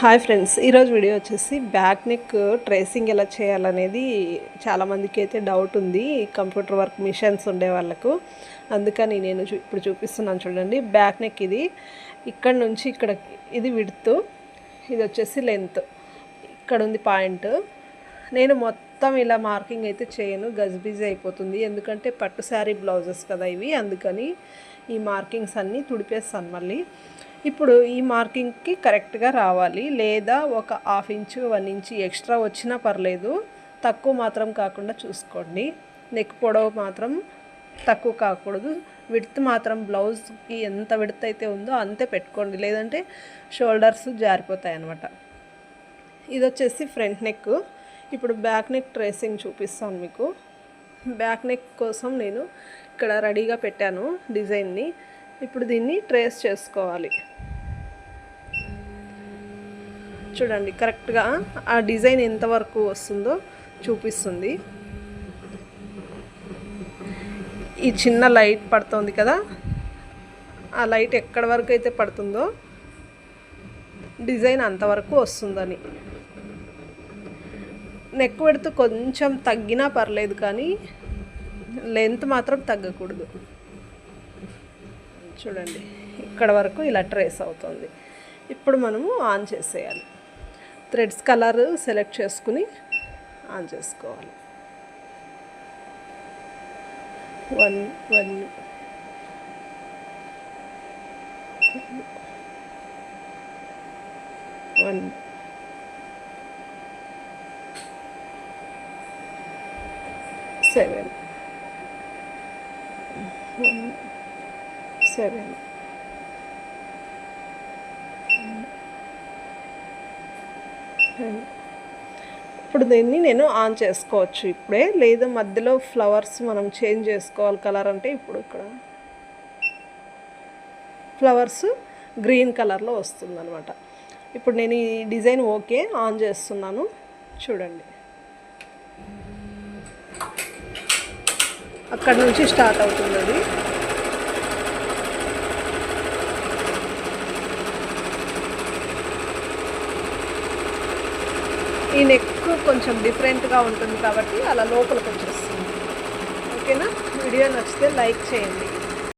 Hi friends ఈరోజు video వచ్చేసి back neck tracing ఎలా చేయాలనేది చాలామందికి అయితే డౌట్ ఉంది. కంప్యూటర్ వర్క్ మిషన్స్ ఉండే వాళ్ళకు. అందుకని నేను చూ- ఇప్పుడు చూపిస్తున్నాను చూడండి. బ్యాక్ నెక్ ఇది. ఇక్కడ నుంచి ఇక్కడ ఇది విడుతు. ఇది వచ్చేసి లెంత్ ఇక్కడ ఉంది పాయింట్. నేను మొత్తం ఇలా మార్కింగ్ అయితే చేయను. గజ్బిజీ అయిపోతుంది. ఎందుకంటే పట్టు శారీ బ్లౌజెస్ కదా ఇవి. అందుకని ఈ మార్కింగ్స్ అన్నీ తుడిపేస్తాను మళ్ళీ. ఇప్పుడు ఈ మార్కింగ్కి కరెక్ట్గా రావాలి. లేదా ఒక half inch one inch extra వచ్చినా పర్లేదు. తక్కువ మాత్రం కాకుండా చూసుకోండి. నెక్ పొడవు మాత్రం తక్కువ కాకూడదు. విడ్త్ మాత్రం బ్లౌజ్కి ఎంత విడత్ అయితే ఉందో అంతే పెట్టుకోండి. లేదంటే షోల్డర్స్ జారిపోతాయి అన్నమాట ఇది వచ్చేసి ఫ్రంట్ నెక్. ఇప్పుడు బ్యాక్ నెక్ ట్రేసింగ్ చూపిస్తాను మీకు. బ్యాక్ నెక్ కోసం నేను ఇక్కడ రెడీగా పెట్టాను డిజైన్ని. ఇప్పుడు దీన్ని ట్రేస్ చేసుకోవాలి. చూడండి కరెక్ట్గా ఆ డిజైన్ ఎంతవరకు వస్తుందో చూపిస్తుంది. ఈ చిన్న లైట్ పడుతుంది కదా ఆ లైట్ ఎక్కడి వరకు అయితే పడుతుందో డిజైన్ అంతవరకు వస్తుందని. నెక్ పెడుతూ కొంచెం తగ్గినా పర్లేదు కానీ లెంత్ మాత్రం తగ్గకూడదు. చూడండి. ఇక్కడ వరకు ఇలా ట్రేస్ అవుతుంది. ఇప్పుడు మనము ఆన్ చేసేయాలి. థ్రెడ్స్ కలర్ సెలెక్ట్ చేసుకుని ఆన్ చేసుకోవాలి. One one one. సెవెన్. సరే. ఇప్పుడు దీన్ని నేను ఆన్ చేసుకోవచ్చు ఇప్పుడే. లేదా మధ్యలో ఫ్లవర్స్ మనం చేంజ్ చేసుకోవాలి కలర్ అంటే ఇప్పుడు ఇక్కడ. ఫ్లవర్స్ గ్రీన్ కలర్లో వస్తుందన్నమాట. ఇప్పుడు నేను ఈ డిజైన్ ఓకే ఆన్ చేస్తున్నాను. చూడండి. అక్కడ నుంచి స్టార్ట్ అవుతుంది అది. ఈ నెక్ కొంచెం డిఫరెంట్గా ఉంటుంది కాబట్టి అలా లోపలికి వచ్చేస్తుంది. ఓకేనా వీడియో నచ్చితే లైక్ చేయండి.